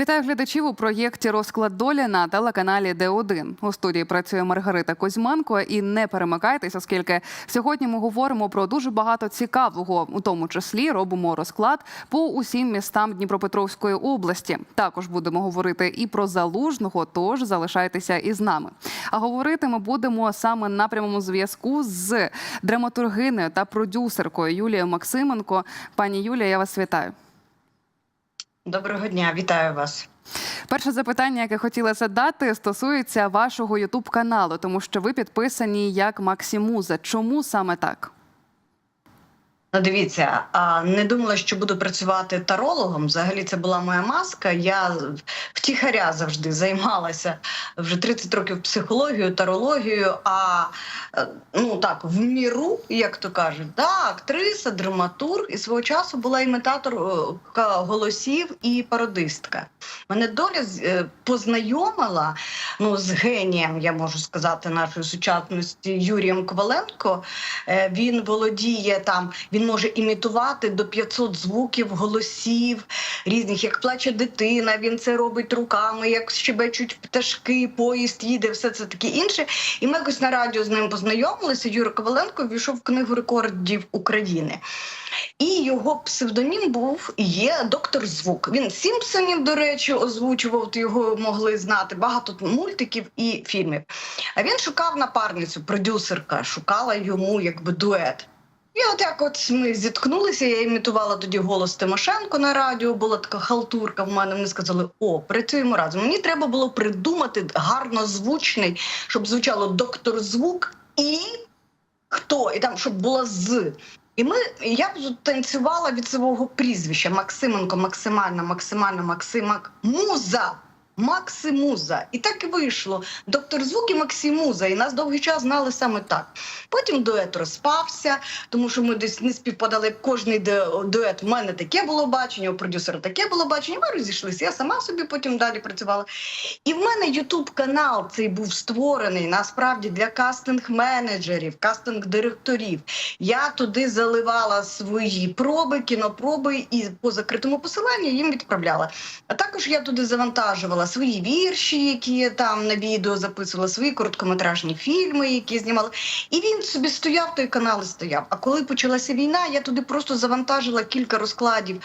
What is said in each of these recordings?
Вітаю глядачів у проєкті Розклад долі на телеканалі Д1. У студії працює Маргарита Козьменко. І не перемикайтеся, оскільки сьогодні ми говоримо про дуже багато цікавого, у тому числі робимо розклад по усім містам Дніпропетровської області. Також будемо говорити і про залужного. Тож залишайтеся із нами. А говорити ми будемо саме на прямому зв'язку з драматургинею та продюсеркою Юлією Максименко. Пані Юлія, я вас вітаю. Доброго дня, вітаю вас. Перше запитання, яке хотіла задати, стосується вашого Ютуб каналу, тому що ви підписані як Максимуза. Чому саме так? Ну, дивіться, не думала, що буду працювати тарологом. Взагалі, це була моя маска. Я втіхаря завжди займалася вже 30 років психологією, тарологією. А е, ну так, в міру, як то кажуть, да, актриса, драматург і свого часу була імітаторка голосів і пародистка. Мене доля е, познайомила ну, з генієм, я можу сказати, нашої сучасності Юрієм Коваленко. Е, Він володіє там, він може імітувати до 500 звуків, голосів різних, як плаче дитина, він це робить руками, як щебечуть пташки, поїзд їде, все це таке інше. І ми якось на радіо з ним познайомилися. Юра Коваленко війшов в книгу рекордів України. І його псевдонім був є доктор Звук. Він Сімпсонів, до речі, озвучував, його могли знати багато мультиків і фільмів. А він шукав напарницю, продюсерка, шукала йому якби дует. І от як от ми зіткнулися, я імітувала тоді голос Тимошенко на радіо, була така халтурка в мене. Вони сказали: о, працюємо разом. Мені треба було придумати гарно звучний, щоб звучало доктор звук і хто, і там, щоб було з. І ми я б танцювала від свого прізвища Максименко, максимально, максимально, Максимак, муза. Максимуза. І так і вийшло. Доктор звук і Максимуза. І нас довгий час знали саме так. Потім дует розпався, тому що ми десь не співпадали. Кожний дует. У мене таке було бачення, у продюсера таке було бачення. Ми розійшлися. Я сама собі потім далі працювала. І в мене Ютуб канал цей був створений насправді для кастинг-менеджерів, кастинг-директорів. Я туди заливала свої проби, кінопроби і по закритому посиланню їм відправляла. А також я туди завантажувала свої вірші, які там на відео записувала, свої короткометражні фільми, які знімала. І він собі стояв, той канал і стояв. А коли почалася війна, я туди просто завантажила кілька розкладів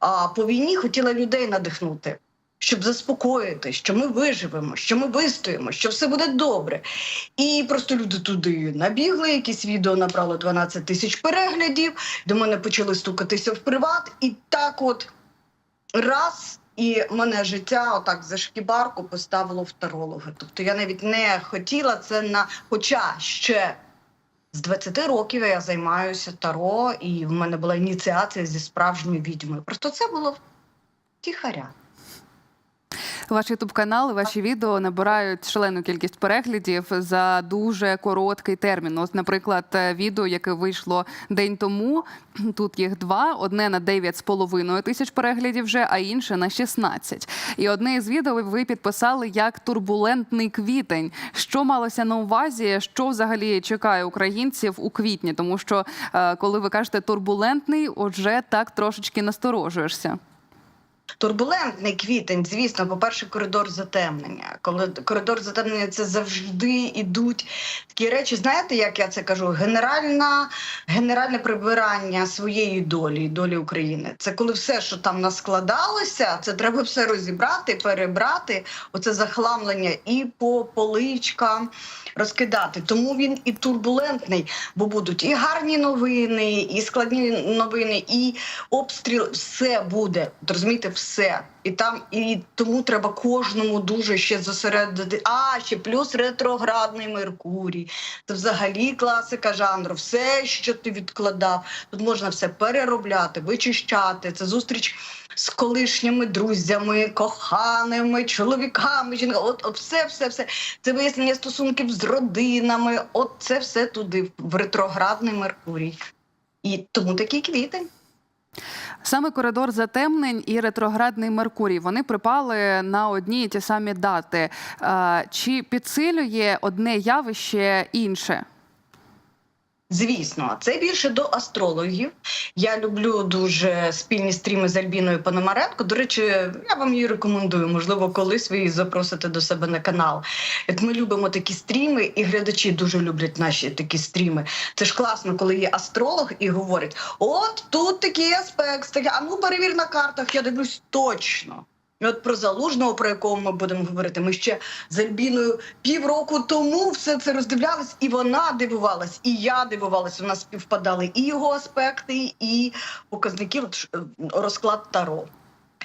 а, по війні, хотіла людей надихнути. Щоб заспокоїти, що ми виживемо, що ми вистоїмо, що все буде добре. І просто люди туди набігли, якісь відео набрало 12 тисяч переглядів. До мене почали стукатися в приват, і так, от раз, і мене життя отак за шкібарку поставило в тарологи. Тобто я навіть не хотіла це на хоча ще. З 20 років я займаюся таро, і в мене була ініціація зі справжньою відьмою. Просто це було тихаря. Ваш ютуб канал, ваші відео набирають шалену кількість переглядів за дуже короткий термін. Ось, наприклад, е, відео, яке вийшло день тому. Тут їх два: одне на 9,5 тисяч переглядів вже, а інше на 16. І одне із відео ви підписали як турбулентний квітень. Що малося на увазі? Що взагалі чекає українців у квітні? Тому що е, коли ви кажете турбулентний, отже, так трошечки насторожуєшся. Турбулентний квітень, звісно, по-перше, коридор затемнення. Коли коридор затемнення це завжди ідуть такі речі. Знаєте, як я це кажу? Генеральна, генеральне прибирання своєї долі, долі України. Це коли все, що там наскладалося, це треба все розібрати, перебрати. Оце захламлення і по поличкам розкидати. Тому він і турбулентний, бо будуть і гарні новини, і складні новини, і обстріл. Все буде. Розумієте, все. І там, і тому треба кожному дуже ще зосередити. А ще плюс ретроградний Меркурій. Це взагалі класика жанру. Все, що ти відкладав, тут можна все переробляти, вичищати. Це зустріч з колишніми друзями, коханими, чоловіками, жінками. От, от все, все, все. Це вияснення стосунків з родинами. От це все туди, в ретроградний Меркурій. І тому такий квітень. Саме коридор затемнень і ретроградний Меркурій вони припали на одні і ті самі дати. Чи підсилює одне явище інше? Звісно, це більше до астрологів. Я люблю дуже спільні стріми з Альбіною Пономаренко. До речі, я вам її рекомендую. Можливо, колись ви її запросите до себе на канал. От ми любимо такі стріми, і глядачі дуже люблять наші такі стріми. Це ж класно, коли є астролог і говорить: от тут такий аспект, а ну перевір на картах. Я дивлюсь точно. От про залужного, про якого ми будемо говорити, ми ще з Альбіною півроку тому все це роздивлялись, і вона дивувалась, і я дивувалась. У нас співпадали і його аспекти, і показники е, розклад Таро.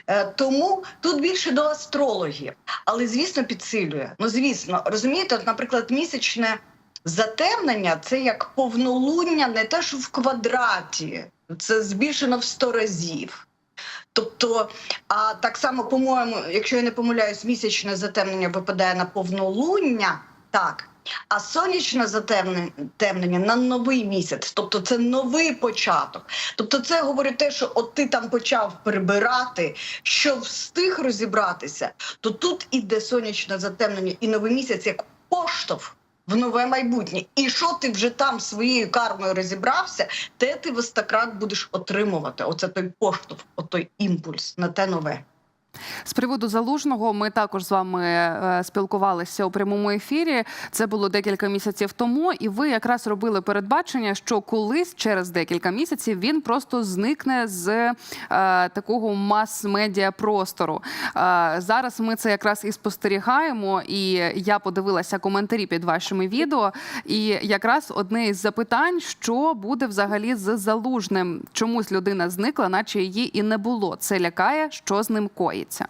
Е, Тому тут більше до астрологів, але звісно підсилює. Ну звісно, розумієте, от, наприклад, місячне затемнення це як повнолуння, не те, що в квадраті, це збільшено в 100 разів. Тобто, а так само, по-моєму, якщо я не помиляюсь, місячне затемнення випадає на повнолуння, так. А сонячне затемнення на новий місяць, тобто це новий початок. Тобто, це говорить те, що от ти там почав прибирати, що встиг розібратися, то тут іде сонячне затемнення і новий місяць як поштовх в нове майбутнє. І що ти вже там своєю кармою розібрався, те ти в будеш отримувати. Оце той поштовх, отой імпульс на те нове. З приводу залужного ми також з вами е, спілкувалися у прямому ефірі. Це було декілька місяців тому, і ви якраз робили передбачення, що колись через декілька місяців він просто зникне з е, такого мас-медіа простору. Е, зараз ми це якраз і спостерігаємо. І я подивилася коментарі під вашими відео. І якраз одне із запитань, що буде взагалі з залужним. Чомусь людина зникла, наче її і не було. Це лякає, що з ним коїться.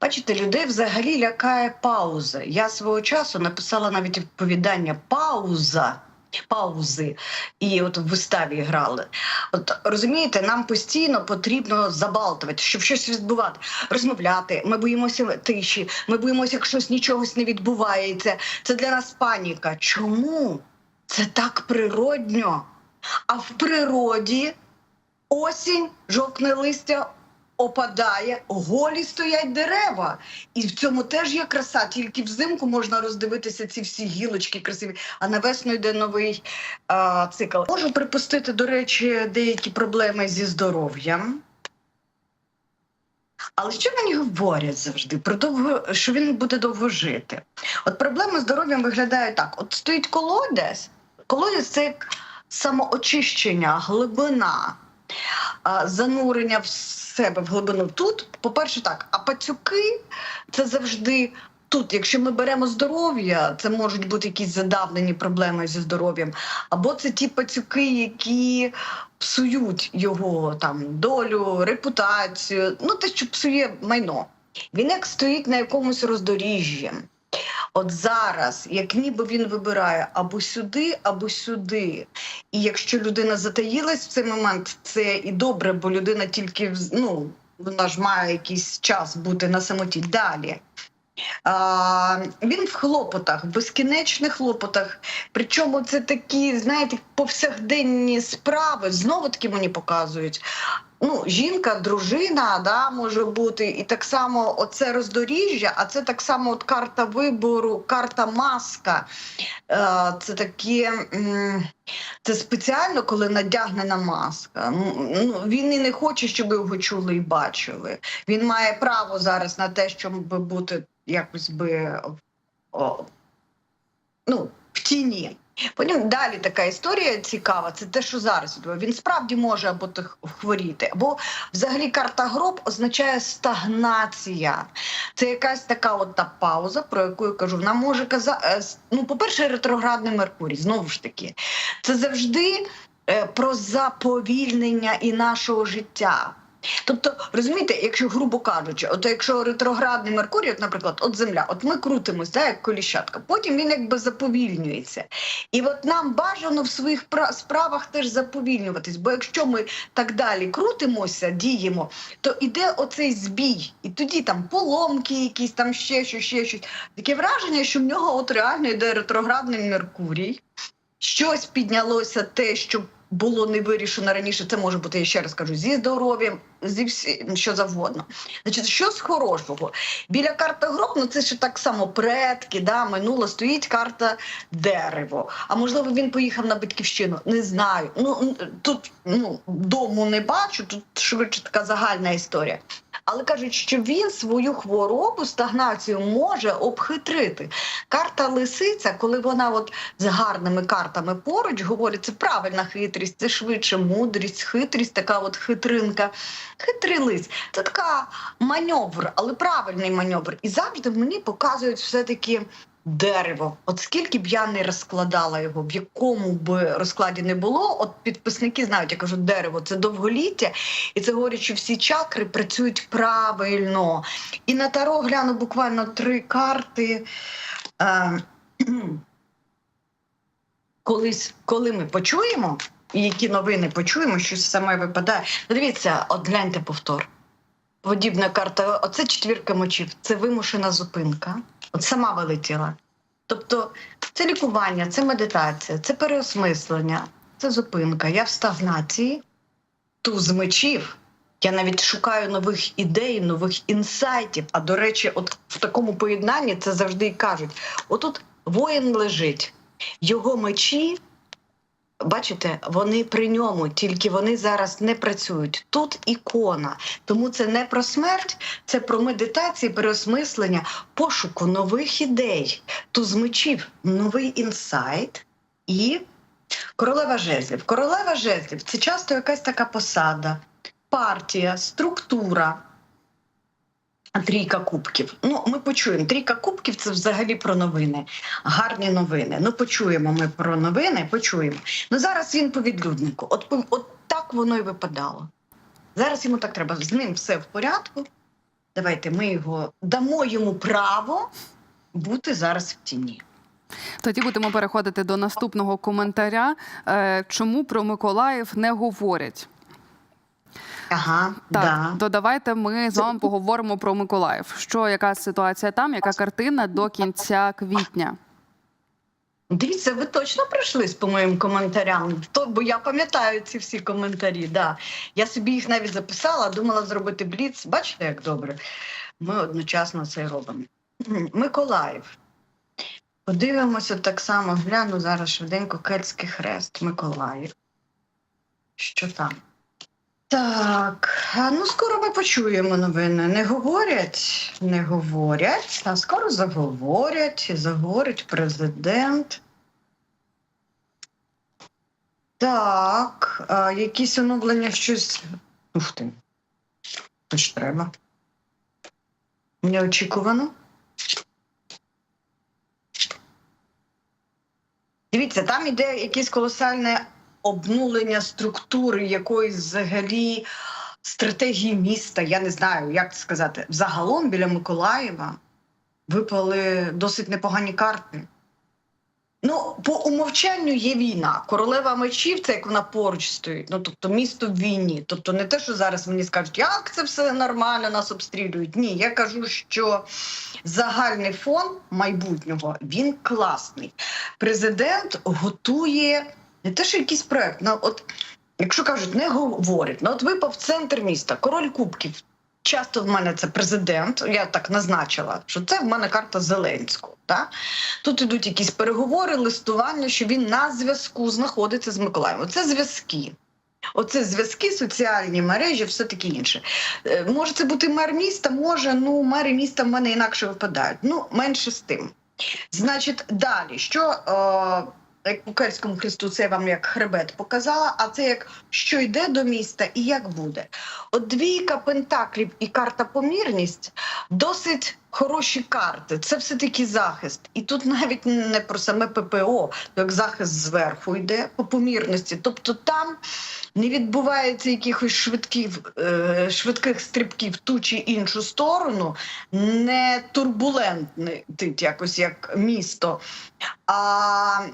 Бачите, людей взагалі лякає пауза. Я свого часу написала навіть відповідання пауза. Паузи, і от в виставі грали. От розумієте, нам постійно потрібно забалтувати, щоб щось відбувати, розмовляти. Ми боїмося тиші, ми боїмося, як щось нічогось не відбувається. Це для нас паніка. Чому? Це так природньо. А в природі осінь, жовтне листя опадає, голі стоять дерева. І в цьому теж є краса. Тільки взимку можна роздивитися ці всі гілочки красиві, а на весну йде новий а, цикл. Можу припустити, до речі, деякі проблеми зі здоров'ям. Але що мені говорять завжди? Про довго, що він буде довго жити. От проблеми з здоров'ям виглядають так: от стоїть колодязь, колодязь це як самоочищення, глибина, занурення в себе в глибину. Тут, по-перше, так, а пацюки це завжди. Тут, якщо ми беремо здоров'я, це можуть бути якісь задавнені проблеми зі здоров'ям, або це ті пацюки, які псують його там долю, репутацію, ну те, що псує майно. Він як стоїть на якомусь роздоріжжі. От зараз, як ніби він вибирає або сюди, або сюди. І якщо людина затаїлась в цей момент, це і добре, бо людина тільки ну, вона ж має якийсь час бути на самоті далі. А, він в хлопотах, в безкінечних хлопотах. Причому це такі, знаєте, повсякденні справи. Знову таки мені показують. Ну, жінка, дружина, да, може бути, і так само оце роздоріжжя, а це так само от карта вибору, карта маска. Е, це такі. Це спеціально, коли надягнена маска. Ну, він і не хоче, щоб його чули і бачили. Він має право зараз на те, щоб бути якось би о, ну, в тіні. Потім далі така історія цікава. Це те, що зараз. Він справді може або хворіти, або взагалі карта гроб означає стагнація. Це якась така от та пауза, про яку я кажу. Вона може казати. Ну, по-перше, ретроградний Меркурій, знову ж таки, це завжди е, про заповільнення і нашого життя. Тобто, розумієте, якщо грубо кажучи, от якщо ретроградний Меркурій, от, наприклад, от Земля, от ми крутимось, да, як коліщатка, потім він якби заповільнюється. І от нам бажано в своїх справах теж заповільнюватись. Бо якщо ми так далі крутимося, діємо, то іде оцей збій, і тоді там поломки, якісь там ще щось, ще щось. Таке враження, що в нього от реально йде ретроградний Меркурій. Щось піднялося те, що було не вирішено раніше. Це може бути, я ще раз кажу, зі здоров'ям, зі всім, що завгодно. Значить, що з хорошого? Біля карти гроб, ну це ще так само предки, да, минуло стоїть карта дерево. А можливо, він поїхав на батьківщину. Не знаю. Ну тут ну, дому не бачу, тут швидше така загальна історія. Але кажуть, що він свою хворобу, стагнацію може обхитрити. Карта лисиця, коли вона от з гарними картами поруч говорить, це правильна хитрість, це швидше мудрість, хитрість, така от хитринка. Хитрий лис. Це така маневр, але правильний маневр. І завжди мені показують все-таки. Дерево, от скільки б я не розкладала його, в якому б розкладі не було, от підписники знають, я кажу, дерево це довголіття, і це говорить, що всі чакри працюють правильно. І на таро гляну буквально три карти. Е, колись, коли ми почуємо, і які новини почуємо, що саме випадає. Дивіться, от гляньте повтор. Подібна карта, оце четвірка мочів, це вимушена зупинка. От сама вилетіла. Тобто це лікування, це медитація, це переосмислення, це зупинка. Я в стагнації, туз мечів. Я навіть шукаю нових ідей, нових інсайтів. А до речі, от в такому поєднанні це завжди і кажуть: отут воїн лежить, його мечі, бачите, вони при ньому, тільки вони зараз не працюють. Тут ікона. Тому це не про смерть, це про медитації, переосмислення, пошуку нових ідей. Туз мечів, новий інсайт і королева жезлів. Королева жезлів це часто якась така посада партія, структура. Трійка кубків. Ну, ми почуємо. Трійка кубків це взагалі про новини. Гарні новини. Ну, почуємо ми про новини, почуємо. Ну зараз він по відлюднику. От, от так воно і випадало. Зараз йому так треба. З ним все в порядку. Давайте ми його дамо йому право бути зараз в тіні. Тоді будемо переходити до наступного коментаря. Е, Чому про Миколаїв не говорять? Ага, Так, да. то давайте ми з вами поговоримо про Миколаїв. Що яка ситуація там, яка картина до кінця квітня? Дивіться, ви точно пройшлись по моїм коментарям. То, бо я пам'ятаю ці всі коментарі. Да. Я собі їх навіть записала, думала зробити бліц. Бачите, як добре? Ми одночасно це робимо. Миколаїв. Подивимося так само, гляну зараз швиденько Кельтський хрест. Миколаїв. Що там? Так, ну скоро ми почуємо новини. Не говорять, не говорять, а скоро заговорять, заговорить президент. Так, а, якісь оновлення щось. Ух ти. То ж треба. Неочікувано. Дивіться, там іде якесь колосальне обнулення структури якоїсь взагалі стратегії міста. Я не знаю, як це сказати. Взагалом біля Миколаєва випали досить непогані карти. Ну, по умовчанню є війна. Королева мечів, це як вона поруч стоїть. Ну тобто місто в війні. Тобто не те, що зараз мені скажуть, як це все нормально, нас обстрілюють. Ні, я кажу, що загальний фон майбутнього він класний. Президент готує не те, що якийсь проект. Ну, от, якщо кажуть, не говорять, ну от випав центр міста, король кубків. Часто в мене це президент. Я так назначила, що це в мене карта Зеленського. Так? Тут ідуть якісь переговори, листування, що він на зв'язку знаходиться з Миколаєвом. Це зв'язки. Оце зв'язки, соціальні мережі, все таке інше. Е, Може це бути мер міста, може, ну мери міста в мене інакше випадають. Ну, менше з тим. Значить, далі, що е, як по Кельтському хресту, це я вам як хребет показала, а це як що йде до міста і як буде. От двійка пентаклів і карта помірність досить хороші карти. Це все-таки захист. І тут навіть не про саме ППО, як захист зверху йде по помірності. Тобто там не відбувається якихось швидких, е, швидких стрибків в ту чи іншу сторону, не турбулентний якось як місто. А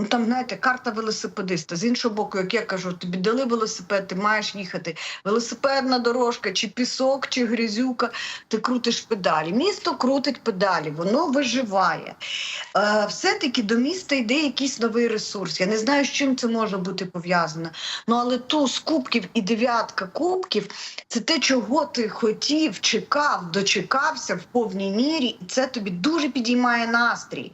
Ну там, знаєте, карта велосипедиста. З іншого боку, як я кажу, тобі дали велосипед, ти маєш їхати. Велосипедна дорожка, чи пісок, чи грязюка, ти крутиш педалі. Місто крутить педалі, воно виживає. Е, все-таки до міста йде якийсь новий ресурс. Я не знаю, з чим це може бути пов'язано. Ну але туз кубків і дев'ятка кубків це те, чого ти хотів, чекав, дочекався в повній мірі, і це тобі дуже підіймає настрій.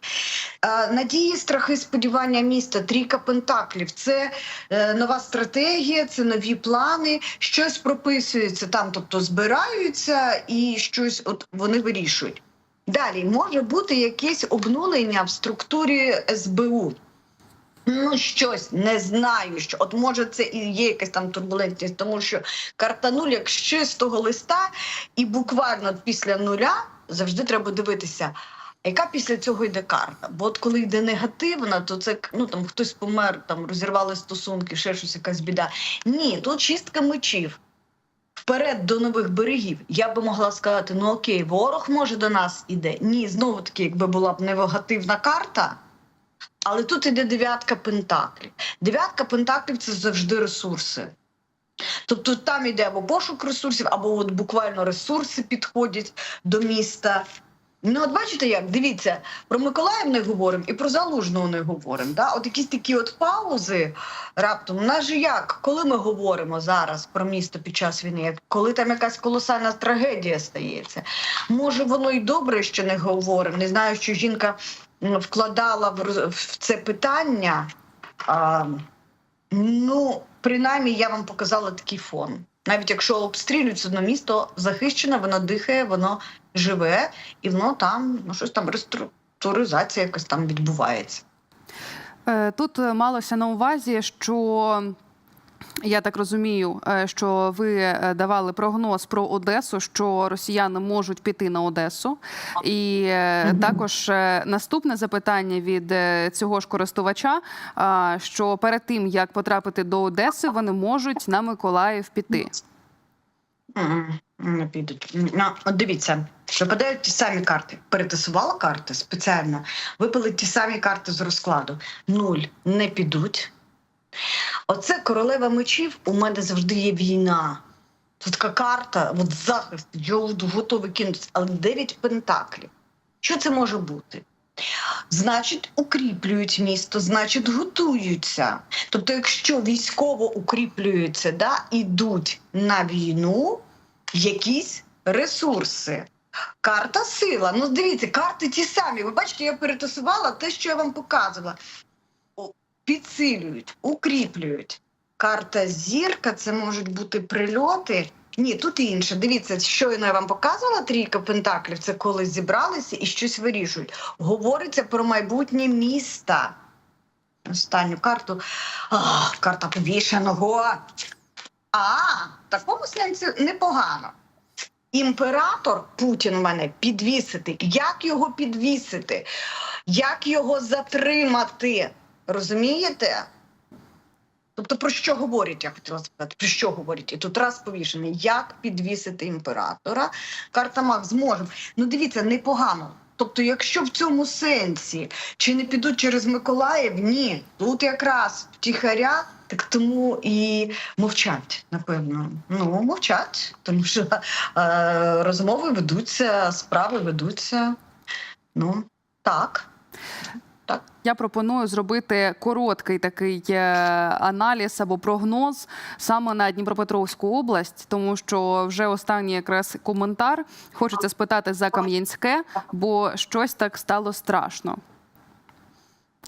Е, Надії, страхи, сподівання міста, трійка пентаклів. Це е, нова стратегія, це нові плани, щось прописується там, тобто збираються і щось от вони вирішують. Далі може бути якесь обнулення в структурі СБУ. Ну, щось не знаю, що от може це і є якась там турбулентність, тому що карта нуль як з чистого листа, і буквально після нуля завжди треба дивитися, яка після цього йде карта. Бо от коли йде негативна, то це ну там хтось помер, там розірвали стосунки, ще щось якась біда. Ні, тут чистка мечів. Вперед до нових берегів. Я би могла сказати: ну окей, ворог може до нас іде. Ні, знову таки, якби була б негативна карта. Але тут іде дев'ятка пентаклів. Дев'ятка пентаклів це завжди ресурси. Тобто там йде або пошук ресурсів, або от буквально ресурси підходять до міста. Ну, от бачите, як дивіться, про Миколаїв не говоримо і про Залужного не говоримо. Да? От якісь такі от паузи раптом. У нас же як, коли ми говоримо зараз про місто під час війни, коли там якась колосальна трагедія стається, може воно і добре, що не говоримо. Не знаю, що жінка вкладала в це питання. А, ну, принаймні, я вам показала такий фон. Навіть якщо обстрілюють одно місто захищене, воно дихає, воно живе, і воно там ну щось там реструктуризація якась там відбувається. Е, Тут е, малося на увазі, що я так розумію, е, що ви е, давали прогноз про Одесу, що росіяни можуть піти на Одесу. І Мгм. також наступне запитання від цього ж користувача: що перед тим як потрапити до Одеси, вони можуть на Миколаїв піти. Не підуть. Ну, от дивіться, випадають ті самі карти. Перетасувала карти спеціально. Випали ті самі карти з розкладу. Нуль не підуть. Оце королева мечів. У мене завжди є війна. Тут така карта, от захист, я готовий кинутися, але дев'ять пентаклів. Що це може бути? Значить, укріплюють місто, значить, готуються. Тобто, якщо військово укріплюються, да, ідуть на війну, якісь ресурси. Карта сила. Ну, дивіться, карти ті самі. Ви бачите, я перетасувала те, що я вам показувала. Підсилюють, укріплюють. Карта зірка це можуть бути прильоти. Ні, тут інше. Дивіться, щойно я вам показувала трійка пентаклів. Це коли зібралися і щось вирішують. Говориться про майбутнє міста. Останню карту. А, карта повішеного. А, такому сенсі непогано. Імператор Путін у мене підвісити. Як його підвісити? Як його затримати? Розумієте? Тобто, про що говорять, я хотіла сказати, про що говорять? І тут раз повішений. Як підвісити імператора? Карта Маг зможемо. Ну, дивіться, непогано. Тобто, якщо в цьому сенсі чи не підуть через Миколаїв, ні. Тут якраз втіхаря, так тому і мовчать, напевно. Ну, мовчать, тому що е, розмови ведуться, справи ведуться. Ну, так. Я пропоную зробити короткий такий е, аналіз або прогноз саме на Дніпропетровську область, тому що вже останній якраз коментар хочеться спитати за Кам'янське, бо щось так стало страшно.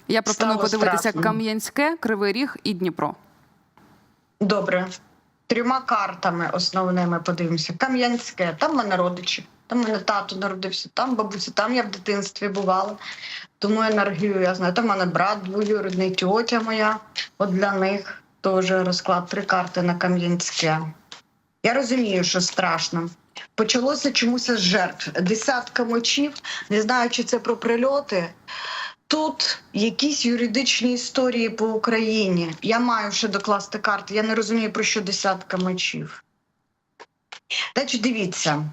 Я пропоную Стало подивитися страшно. Кам'янське, Кривий Ріг і Дніпро. Добре. Трьома картами основними подивимося. Кам'янське, там мене родичі, там мене тато народився, там бабуся, там я в дитинстві бувала. Тому енергію я знаю. Там мене брат двоюрідний, тьотя моя. От для них теж розклад три карти на Кам'янське. Я розумію, що страшно. Почалося чомусь з жертв. Десятка мочів. Не знаю, чи це про прильоти. Тут якісь юридичні історії по Україні. Я маю ще докласти карти. Я не розумію, про що десятка мечів. Значить, дивіться.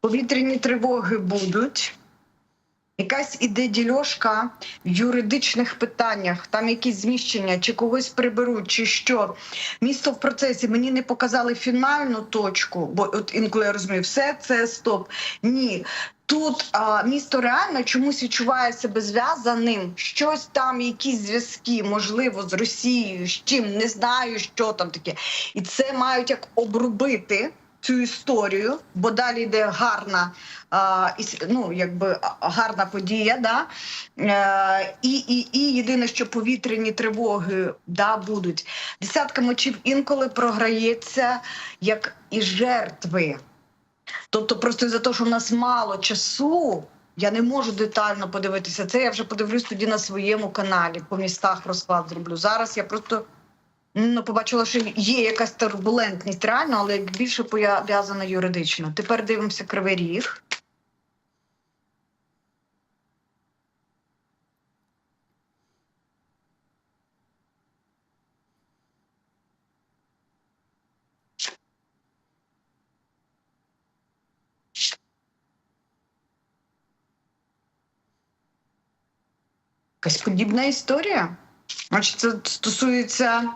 Повітряні тривоги будуть. Якась іде дільошка в юридичних питаннях, там якісь зміщення, чи когось приберуть, чи що. Місто в процесі мені не показали фінальну точку, бо от інколи я розумію, все це стоп. Ні. Тут а, місто реально чомусь відчуває себе зв'язаним. Щось там, якісь зв'язки, можливо, з Росією, з чим не знаю, що там таке. І це мають як обрубити цю історію, бо далі йде гарна, а, ну, якби гарна подія. Да? Е, і, і, і єдине, що повітряні тривоги да, будуть. Десятка мечів інколи програється як і жертви. Тобто, просто за те, що в нас мало часу, я не можу детально подивитися. Це я вже подивлюсь тоді на своєму каналі. По містах розклад зроблю. Зараз я просто ну, побачила, що є якась турбулентність реально, але більше пов'язана юридично. Тепер дивимося кривий ріг. Якась подібна історія. Значить, це стосується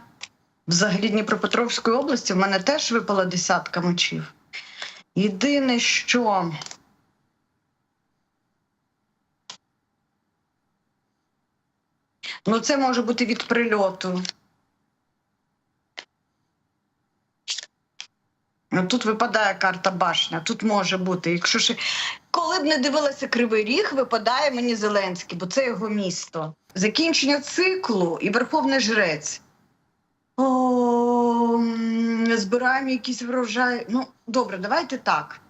взагалі Дніпропетровської області. В мене теж випала десятка мечів. Єдине, що ну, це може бути від прильоту. Ну, Тут випадає карта башня, тут може бути. Якщо ще коли б не дивилася Кривий Ріг, випадає мені Зеленський, бо це його місто. Закінчення циклу і Верховний Жрець. О, збираємо якісь врожай. Ну, добре, давайте так.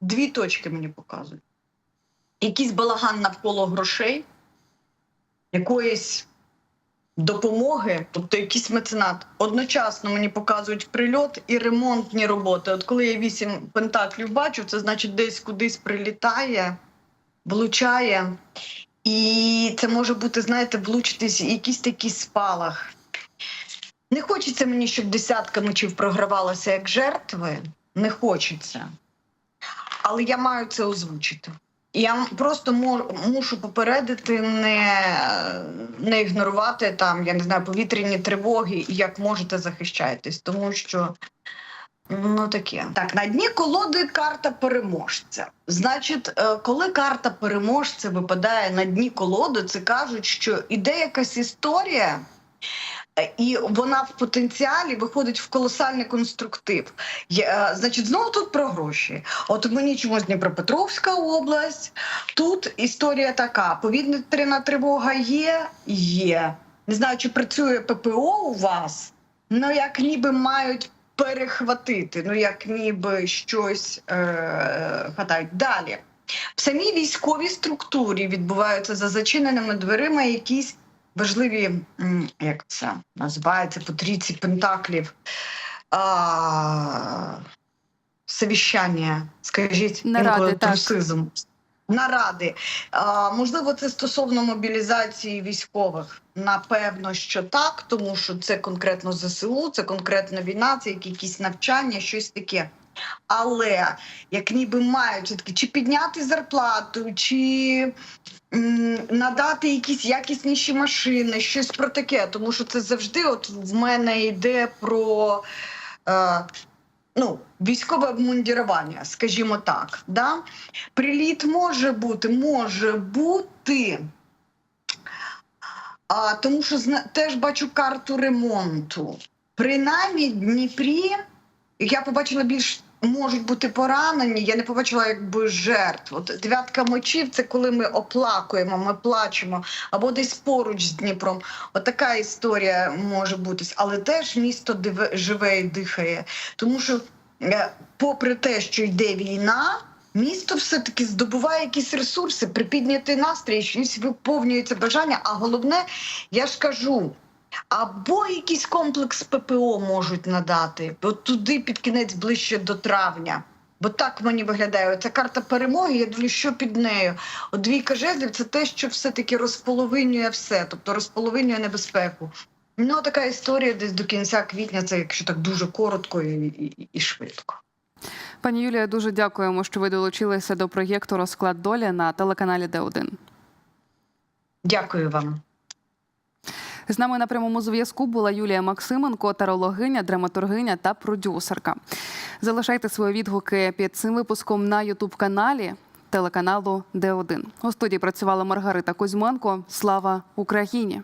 Дві точки мені показують. Якийсь балаган навколо грошей, якоїсь допомоги, тобто якийсь меценат. Одночасно мені показують прильот і ремонтні роботи. От коли я вісім пентаклів бачу, це значить десь кудись прилітає, влучає. І це може бути, знаєте, влучитись якийсь такий спалах. Не хочеться мені, щоб десятка мечів програвалася як жертви. Не хочеться. Але я маю це озвучити. Я просто мушу попередити, не, не ігнорувати там, я не знаю, повітряні тривоги і як можете захищаєтесь, тому що ну таке. Так, на дні колоди карта переможця. Значить, е, коли карта переможця випадає на дні колоди, це кажуть, що іде якась історія. І вона в потенціалі виходить в колосальний конструктив. Є, е, значить, знову тут про гроші. От мені чомусь Дніпропетровська область. Тут історія така: повітряна тривога є, є. Не знаю, чи працює ППО у вас, ну як ніби мають перехватити, ну як ніби щось е, хватають. Далі. В самій військовій структурі відбуваються за зачиненими дверима якісь важливі, як це називається, по трійці пентаклів. А, совіщання, скажіть, Наради, трусизм. Наради. А, можливо, це стосовно мобілізації військових. Напевно, що так, тому що це конкретно ЗСУ, це конкретно війна, це якісь навчання, щось таке. Але як ніби мають все-таки чи підняти зарплату, чи м, надати якісь якісніші машини, щось про таке. Тому що це завжди от в мене йде про е, ну, військове обмундірування, скажімо так. Да? Приліт може бути, може бути. А, тому що теж бачу карту ремонту. Принаймні, Дніпрі я побачила більш можуть бути поранені. Я не побачила якби жертв. От дев'ятка мечів це коли ми оплакуємо, ми плачемо, або десь поруч з Дніпром. Отака історія може бути. Але теж місто живе і дихає. Тому що, е, попри те, що йде війна. Місто все-таки здобуває якісь ресурси, припіднятий настрій, щось виповнюється бажання. А головне, я ж кажу, або якийсь комплекс ППО можуть надати, от туди під кінець ближче до травня. Бо так мені виглядає. Ця карта перемоги, я дивлюсь, що під нею. От двійка жезлів це те, що все-таки розполовинює все, тобто розполовинює небезпеку. Ну, така історія десь до кінця квітня, це якщо так дуже коротко і, і, і швидко. Пані Юлія, дуже дякуємо, що ви долучилися до проєкту Розклад долі на телеканалі Д1. Дякую вам. З нами на прямому зв'язку була Юлія Максименко, тарологиня, драматургиня та продюсерка. Залишайте свої відгуки під цим випуском на Ютуб каналі телеканалу Д1. У студії працювала Маргарита Кузьменко. Слава Україні!